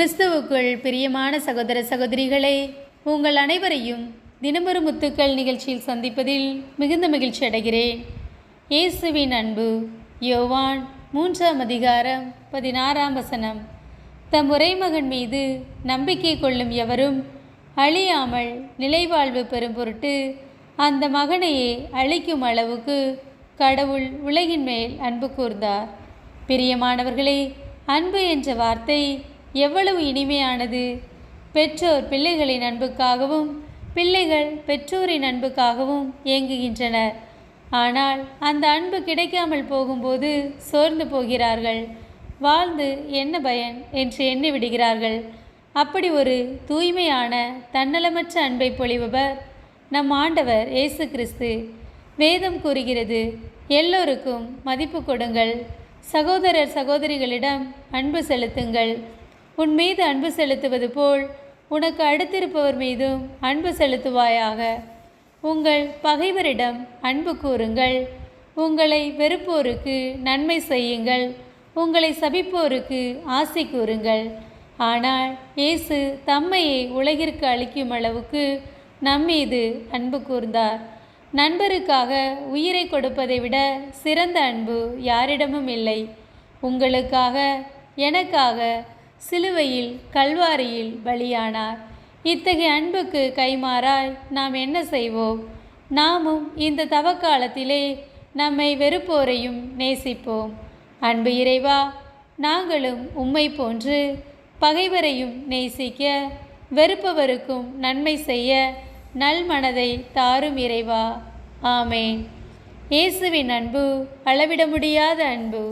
கிறிஸ்துவுக்குள் பிரியமான சகோதர சகோதரிகளே உங்கள் அனைவரையும் தினமொரு முத்துக்கள் நிகழ்ச்சியில் சந்திப்பதில் மிகுந்த மகிழ்ச்சி அடைகிறேன். இயேசுவின் அன்பு யோவான் மூன்றாம் அதிகாரம் பதினாறாம் வசனம். தம் உரைமகன் மீது நம்பிக்கை கொள்ளும் எவரும் அழியாமல் நிலைவாழ்வு பெறும் பொருட்டு அந்த மகனையே அழிக்கும் அளவுக்கு கடவுள் உலகின் மேல் அன்பு கூர்ந்தார். பிரியமானவர்களே அன்பு என்ற வார்த்தை எவ்வளவு இனிமையானது. பெற்றோர் பிள்ளைகளின் அன்புக்காகவும் பிள்ளைகள் பெற்றோரின் அன்புக்காகவும் ஏங்குகின்றனர். ஆனால் அந்த அன்பு கிடைக்காமல் போகும்போது சோர்ந்து போகிறார்கள். வாழ்ந்து என்ன பயன் என்று எண்ணி விடுகிறார்கள் அப்படி ஒரு தூய்மையான தன்னலமற்ற அன்பை பொழிபவர் நம் ஆண்டவர் இயேசு கிறிஸ்து. வேதம் கூறுகிறது எல்லோருக்கும் மதிப்பு கொடுங்கள். சகோதரர் சகோதரிகளிடம் அன்பு செலுத்துங்கள். உன் மீது அன்பு செலுத்துவது போல் உனக்கு அடுத்திருப்பவர் மீதும் அன்பு செலுத்துவாயாக. உங்கள் பகைவரிடம் அன்பு கூறுங்கள். உங்களை வெறுப்போருக்கு நன்மை செய்யுங்கள். உங்களை சபிப்போருக்கு ஆசை கூறுங்கள். ஆனால் இயேசு தம்மையை உலகிற்கு அளிக்கும் அளவுக்கு நம்மீது அன்பு கூர்ந்தார். நண்பருக்காக உயிரை கொடுப்பதை விட சிறந்த அன்பு யாரிடமும் இல்லை. உங்களுக்காக எனக்காக சிலுவையில் கல்வாரியில் பலியானார். இத்தகைய அன்புக்கு கைமாறாய் நாம் என்ன செய்வோம்? நாமும் இந்த தவக்காலத்திலே நம்மை வெறுப்போரையும் நேசிப்போம். அன்பு இறைவா நாங்களும் உம்மை போன்று பகைவரையும் நேசிக்க வெறுப்பவருக்கும் நன்மை செய்ய நல்மனதை தாரும் இறைவா. ஆமேன். இயேசுவின் அன்பு அளவிட முடியாத அன்பு.